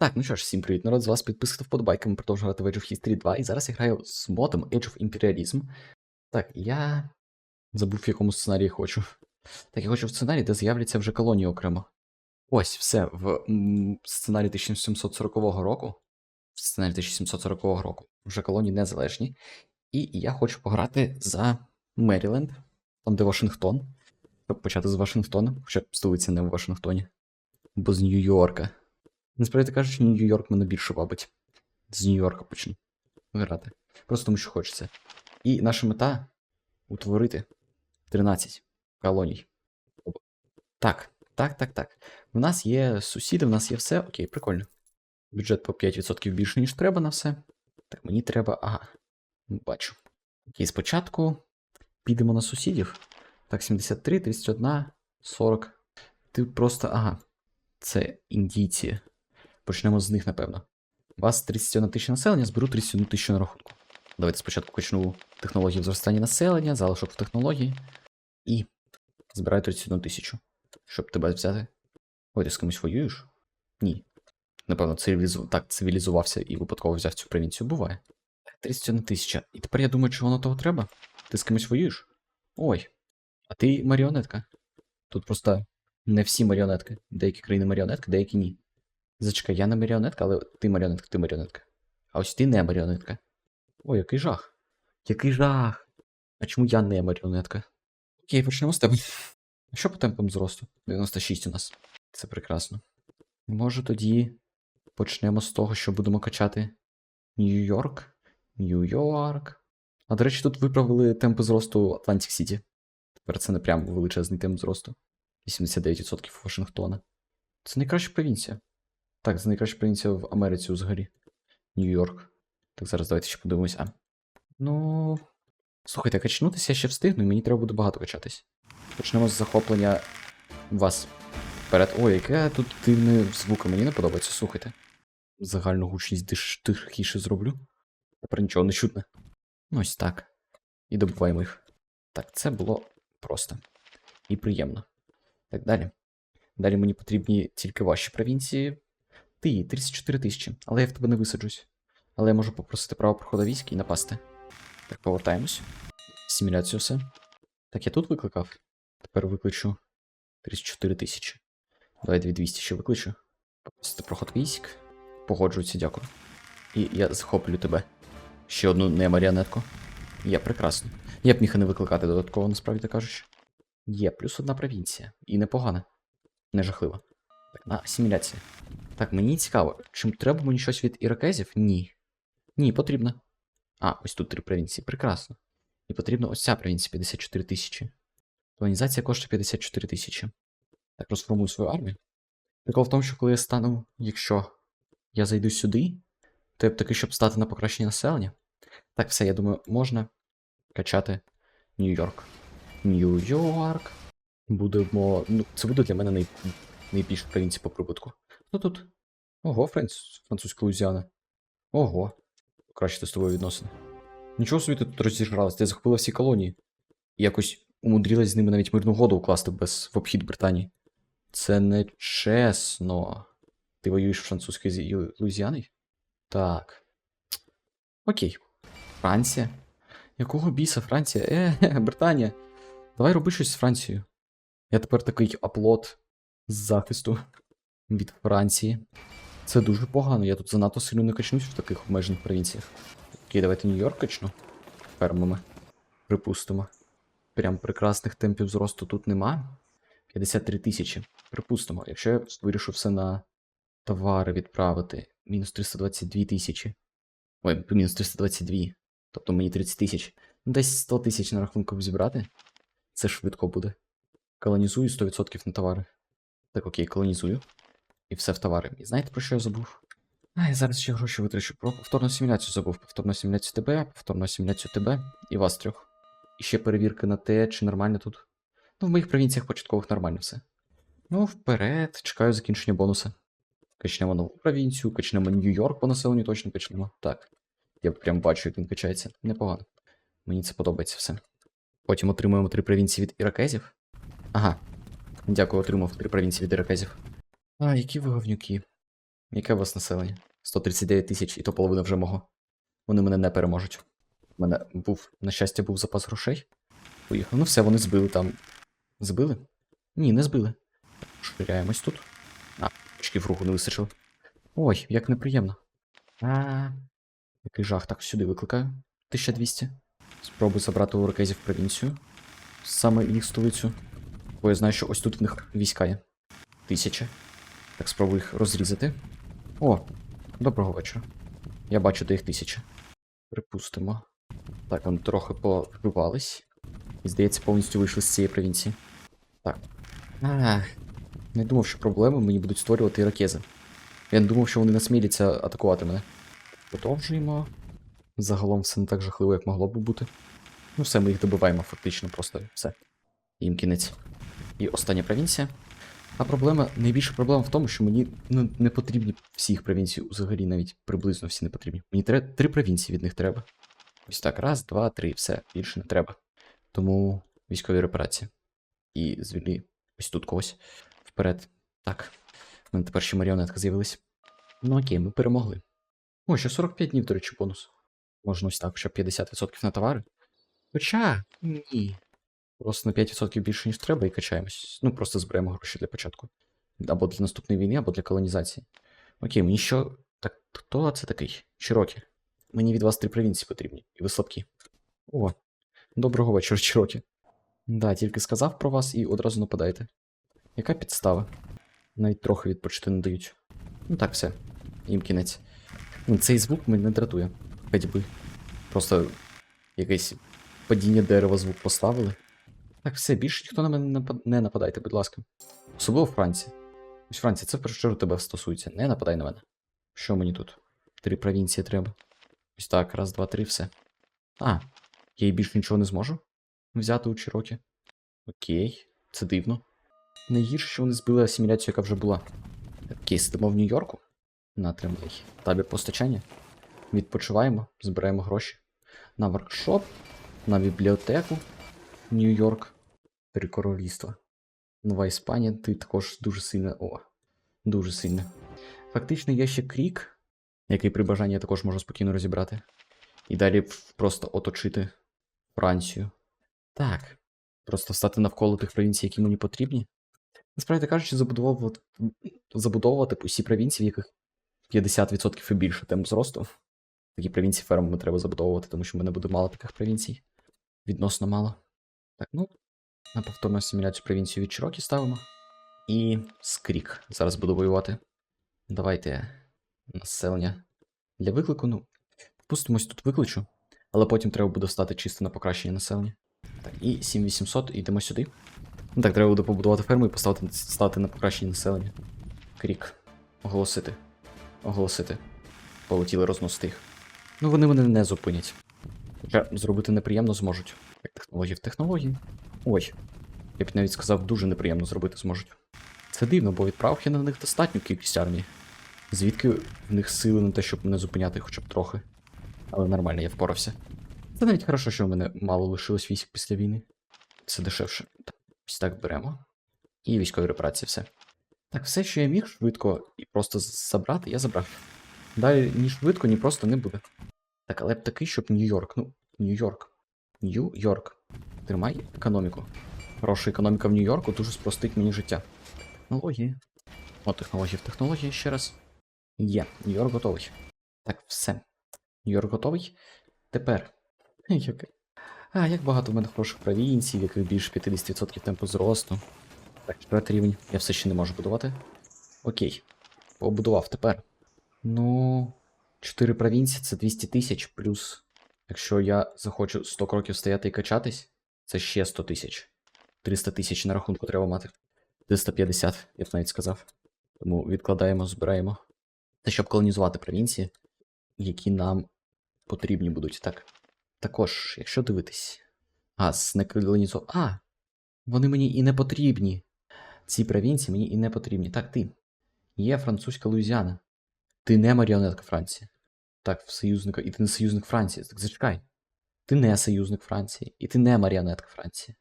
Так, ну що ж, всім привіт, народ, з вас підписка та вподобайка, ми продовжуємо грати в Age of History 2, і зараз я граю з модом Age of Imperialism. Так, я забув, в якому сценарії хочу. Так, я хочу в сценарії, де з'являться вже колонії окремо. Ось, все, в сценарії 1740 року. В сценарії 1740 року вже колонії незалежні. І я хочу пограти за Меріленд, там де Вашингтон. Щоб почати з Вашингтона, хоча столиця не в Вашингтоні. Бо з Нью-Йорка. Насправді кажучи, Нью-Йорк мене більше вабить. З Нью-Йорка почну грати. Просто тому що хочеться. І наша мета утворити 13 колоній. Так, так, так, так. У нас є сусіди, в нас є все. Окей, прикольно. Бюджет по 5% більше, ніж треба на все. Так, мені треба. Ага. Бачу. Окей, спочатку підемо на сусідів. Так, 73, 31, 40. Ти просто. Ага. Це індійці. Почнемо з них, напевно. У вас 31 тисяча населення, зберу 31 тисячу на рахунку. Давайте спочатку качну технології зростання населення, залишок в технології. І збираю 31 тисячу. Щоб тебе взяти. Ой, ти з кимось воюєш? Ні. Напевно, цивілізу... так цивілізувався і випадково взяв цю провінцію. Буває. Так, 31 тисяча. І тепер я думаю, чи воно того треба? Ти з кимось воюєш? Ой. А ти маріонетка. Тут просто не всі маріонетки. Деякі країни маріонетки, деякі ні. Зачекай, я не маріонетка, але ти маріонетка, ти маріонетка. А ось ти не маріонетка. Ой, який жах. Який жах. А чому я не маріонетка? Окей, почнемо з тебе. А що по темпам зросту? 96 у нас. Це прекрасно. Може тоді почнемо з того, що будемо качати Нью-Йорк. Нью-Йорк. А до речі, тут виправили темпи зросту Атлантик Сіті. Тепер це не прям величезний темп зросту. 89% Вашингтона. Це найкраща провінція. Так, це найкраща провінція в Америці взагалі. Нью-Йорк. Так, зараз давайте ще подивимось. А. Ну. Слухайте, качнутися я ще встигну, і мені треба буде багато качатись. Почнемо з захоплення вас. Вперед. Ой, яке тут дивне звуки, мені не подобається, слухайте. Загальну гучність тихіше зроблю. Тепер нічого не чутне. Ну, ось так. І добуваємо їх. Так, це було просто. І приємно. Так далі. Далі мені потрібні тільки ваші провінції. Ти, 34 тисячі, але я в тебе не висаджусь. Але я можу попросити право проходу військ і напасти. Так, повертаємось. Симуляцію все. Так, я тут викликав. Тепер викличу 34 тисячі. Давай 2200 ще викличу. Попросити проход військ. Погоджуються, дякую. І я захоплю тебе. Ще одну не маріонетку. Є прекрасно. Я б міг і не викликати додатково, насправді так кажучи. Є, плюс одна провінція. І непогана. Не жахлива. Так, на асиміляція. Так, мені цікаво, чим треба мені щось від іракезів? Ні. Ні, потрібно. А, ось тут три провінції. Прекрасно. І потрібна ось ця провінція 54 тисячі. Колонізація коштує 54 тисячі. Так, розформую свою армію. Прикол в тому, що коли я стану, якщо я зайду сюди, то я б таки, щоб стати на покращення населення. Так, все, я думаю, можна качати Нью-Йорк. Нью-Йорк. Будемо. Ну, це буде для мене най... найбільша провінція по прибутку. Ну тут. Ого, Франц... французька Лузіана. Ого. Краще з тобою відносини. Нічого собі ти тут розігралась, ти захопила всі колонії. І якось умудрилась з ними навіть мирну году укласти без в обхід Британії. Це не чесно. Ти воюєш французькою Лузіаною? Так. Окей. Франція. Якого біса Франція? Е, Британія. Давай роби щось з Францією. Я тепер такий аплод з захисту від Франції. Це дуже погано, я тут занадто сильно не качнусь в таких обмежених провінціях. Окей, давайте Нью-Йорк качну. Фермами. Припустимо. Прям прекрасних темпів зросту тут нема. 53 тисячі. Припустимо, якщо я вирішу все на товари відправити. Мінус 322 тисячі. Ой, мінус 322. Тобто мені 30 тисяч. Ну, Десь 100 тисяч на рахунку зібрати. Це швидко буде. Колонізую 100% на товари. Так, окей, колонізую. І все в товари. І знаєте, про що я забув? А, я зараз ще гроші витрачу. Про повторну симуляцію забув. Повторну симуляцію тебе, повторну симуляцію тебе і вас трьох. І ще перевірка на те, чи нормально тут. Ну, в моїх провінціях початкових нормально все. Ну, вперед, чекаю закінчення бонуса. Качнемо нову провінцію, качнемо Нью-Йорк по населенню точно качнемо. Так. Я прям бачу, як він качається. Непогано. Мені це подобається все. Потім отримуємо три провінції від іракезів. Ага. Дякую, отримав три провінції від іракезів. А, які ви говнюки. Яке у вас населення? 139 тисяч, і то половина вже мого. Вони мене не переможуть. У мене був, на щастя, був запас грошей. Поїхав. Ну все, вони збили там. Збили? Ні, не збили. Ширяємось тут. А, очків руху не вистачило. Ой, як неприємно. А, який жах. Так, сюди викликаю. 1200. Спробую забрати у Рокезів провінцію. Саме їх столицю. Бо я знаю, що ось тут в них війська є. Тисяча. Так, спробую їх розрізати. О, доброго вечора. Я бачу, де їх тисяча. Припустимо. Так, вони трохи повбивались. І, здається, повністю вийшли з цієї провінції. Так. А, не думав, що проблеми мені будуть створювати іракези. Я не думав, що вони насміляться атакувати мене. Продовжуємо. Загалом все не так жахливо, як могло б бути. Ну, все, ми їх добиваємо фактично, просто все. Їм кінець. І остання провінція. А проблема, найбільша проблема в тому, що мені ну, не потрібні всі їх провінції, взагалі навіть приблизно всі не потрібні. Мені треба три провінції від них треба. Ось так, раз, два, три, все, більше не треба. Тому військові репарації. І звільни ось тут когось. Вперед. Так. У мене тепер ще маріонетка з'явилась. Ну окей, ми перемогли. О, ще 45 днів, до речі, бонус. Можна ось так, щоб 50% на товари. Хоча ні. Просто на 5% більше, ніж треба, і качаємось. Ну, просто зберемо гроші для початку. Або для наступної війни, або для колонізації. Окей, мені що. Так, хто це такий? Чирокі. Мені від вас три провінції потрібні, і ви слабкі. О, доброго вечора, Чирокі. Да, тільки сказав про вас і одразу нападаєте. Яка підстава? Навіть трохи відпочити не дають. Ну так, все. Їм кінець. Ну, Цей звук мене дратує. Ходьби. Просто якесь падіння дерева звук поставили. Так, все, більше ніхто на мене не нападайте, будь ласка. Особливо в Франції. Ось Франція, це першу чергу тебе стосується. Не нападай на мене. Що мені тут? Три провінції треба. Ось так, раз, два, три, все. А, я і більше нічого не зможу взяти у Чирокі. Окей, це дивно. Найгірше, що вони збили асиміляцію, яка вже була. Окей, сидимо в Нью-Йорку. Натримай. Табір постачання. Відпочиваємо, збираємо гроші. На воркшоп, на бібліотеку. Нью-Йорк. Три королівства. Нова Іспанія, ти також дуже сильна. О, дуже сильна. Фактично є ще крік, який при бажанні я також можу спокійно розібрати. І далі просто оточити Францію. Так. Просто стати навколо тих провінцій, які мені потрібні. Насправді кажучи, забудовувати, забудовувати усі провінції, в яких 50% і більше темп зросту. Такі провінції фермами треба забудовувати, тому що в мене буде мало таких провінцій. Відносно мало. Так, ну, на повторну асиміляцію провінцію від Чирокі ставимо. І скрік. Зараз буду воювати. Давайте населення для виклику. Ну, впустимось тут викличу, але потім треба буде стати чисто на покращення населення. Так, і 7800, йдемо сюди. Ну так, треба буде побудувати ферму і поставити стати на покращення населення. Крік. Оголосити. Оголосити. Полетіли розносити їх. Ну, вони мене не зупинять. Хоча зробити неприємно зможуть. Як технології в технології. Ой. Я б навіть сказав, дуже неприємно зробити зможуть. Це дивно, бо відправив я на них достатню кількість армії. Звідки в них сили на те, щоб мене зупиняти хоча б трохи. Але нормально, я впорався. Це навіть хорошо, що в мене мало лишилось військ після війни. Це дешевше. Ось так беремо. І військові репарації, все. Так, все, що я міг швидко і просто забрати, я забрав. Далі ні швидко, ні просто не буде. Так, але б такий, щоб Нью-Йорк. Ну, Нью-Йорк. Нью-Йорк. Тримай економіку. Хороша економіка в Нью-Йорку дуже спростить мені життя. Технології. О, технології в технології ще раз. Є, Нью-Йорк готовий. Так, все. Нью-Йорк готовий. Тепер. А, як багато в мене хороших провінцій, в яких більше 50% темпу зросту. Так, четвертий рівень. Я все ще не можу будувати. Окей. Побудував тепер. Ну. 4 провінції це 200 тисяч, плюс. Якщо я захочу 100 кроків стояти і качатись, це ще 100 тисяч. 300 тисяч на рахунку треба мати. 350, я б навіть сказав. Тому відкладаємо, збираємо. Це щоб колонізувати провінції, які нам потрібні будуть. Так. Також, якщо дивитись. А, не колонізо... А! Вони мені і не потрібні. Ці провінції мені і не потрібні. Так, ти. Є французька Луїзіана. Ти не маріонетка Франції. Так, в союзника. І ти не союзник Франції. Так зачекай. Ти не союзник Франції. І ти не маріонетка Франції.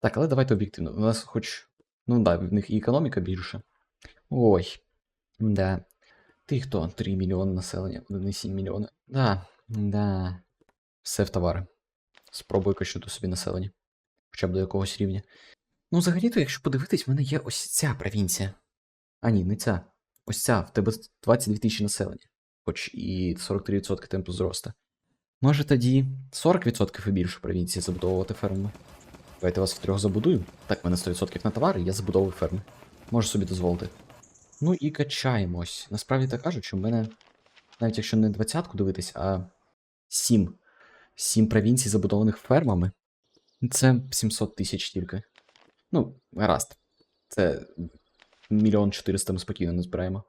Так, але давайте об'єктивно. У нас хоч. Ну да, в них і економіка більше. Ой. Да. Ти хто? 3 мільйони населення, 1,7 мільйона. Да, да. Все в товари. Спробую качнути собі населення. Хоча б до якогось рівня. Ну, взагалі-то, якщо подивитись, в мене є ось ця провінція. А ні, не ця. Ось ця, в тебе 22 тисячі населення. Хоч і 43% темпу зросту. Може тоді 40% і більше провінції забудовувати фермами. Давайте вас в трьох забудую. Так, в мене 100% на товари, я забудовую ферми. Можу собі дозволити. Ну і качаємось. Насправді так кажучи, в мене, навіть якщо не двадцятку дивитись, а 7. 7 провінцій забудованих фермами. Це 700 тисяч тільки. Ну, гаразд. Це мільйон 400 ми спокійно не збираємо.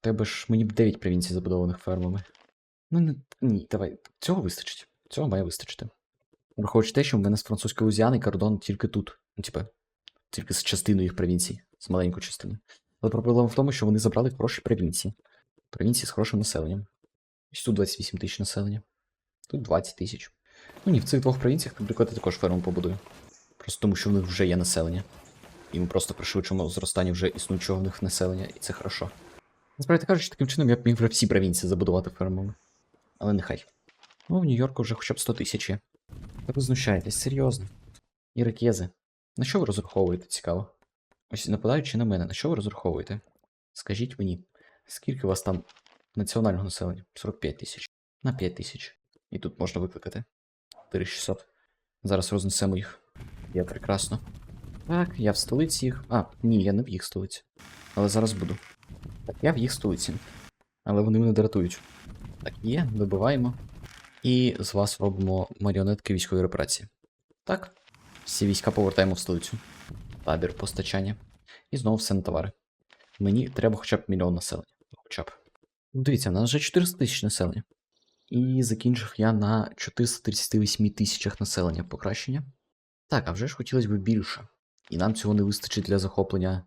Тебе ж мені б 9 провінцій забудованих фермами. Ну, не, ні, давай. Цього вистачить. Цього має вистачити. Враховуючи те, що в мене з французької Лузіани кордон тільки тут. Ну, типа, тільки з частиною їх провінцій, з маленькою частиною. Але проблема в тому, що вони забрали хороші провінції. Провінції з хорошим населенням. Ось тут 28 тисяч населення. Тут 20 тисяч. Ну ні, в цих двох провінціях, наприклад, я також ферму побудую. Просто тому, що в них вже є населення. І ми просто пришвидшимо зростання вже існуючого в них населення, і це хорошо. Насправді кажучи, таким чином я б міг вже всі провінції забудувати фермами. Але нехай. Ну, в Нью-Йорку вже хоча б 100 тисяч. Та ви знущаєтесь, серйозно. Іракези. На що ви розраховуєте, цікаво? Ось нападаючи на мене, на що ви розраховуєте? Скажіть мені, скільки у вас там національного населення? 45 тисяч. На 5 тисяч. І тут можна викликати. 4600. Зараз рознесемо їх. Я прекрасно. Так, я в столиці їх. А, ні, я не в їх столиці. Але зараз буду. Так, я в їх столиці. Але вони мене дратують. Так, є, вибиваємо. І з вас робимо маріонетки військової репарації. Так. Всі війська повертаємо в столицю. Табір постачання. І знову все на товари. Мені треба хоча б мільйон населення. Хоча б. Ну, Дивіться, в нас вже 400 тисяч населення. І закінчив я на 438 тисячах населення покращення. Так, а вже ж хотілося б більше. І нам цього не вистачить для захоплення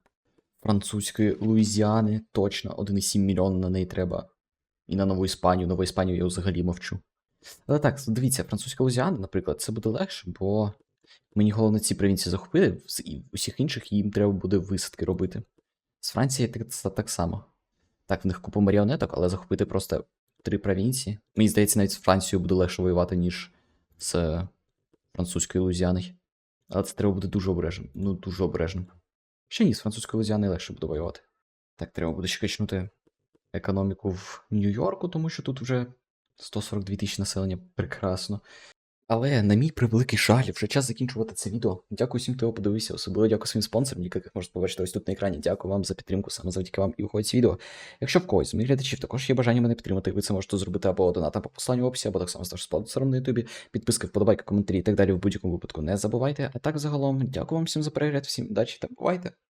французької Луїзіани. Точно 1,7 мільйона на неї треба. І на Нову Іспанію. Нову Іспанію я взагалі мовчу. Але так, дивіться, французька Луїзіана, наприклад, це буде легше, бо мені головне ці провінції захопити, з- і усіх інших їм треба буде висадки робити. З Франції так, так само. Так, в них купа маріонеток, але захопити просто три провінції. Мені здається, навіть з Францією буде легше воювати, ніж з французькою Лузіаною. Але це треба буде дуже обережним. Ну, дуже обережним. Ще ні, з французькою Лузіани легше буде воювати. Так, треба буде ще качнути економіку в Нью-Йорку, тому що тут вже 142 тисячі населення. Прекрасно. Але на мій превеликий жаль, вже час закінчувати це відео. Дякую всім, хто його подивився. Особливо дякую своїм спонсорам, яких можете побачити ось тут на екрані. Дякую вам за підтримку, саме завдяки вам і виходить відео. Якщо в когось з моїх глядачів також є бажання мене підтримати, ви це можете зробити або донатом по посланню в описі, або так само стати спонсором на ютубі. Підписки, вподобайки, коментарі і так далі в будь-якому випадку не забувайте. А так загалом, дякую вам всім за перегляд, всім удачі та бувайте!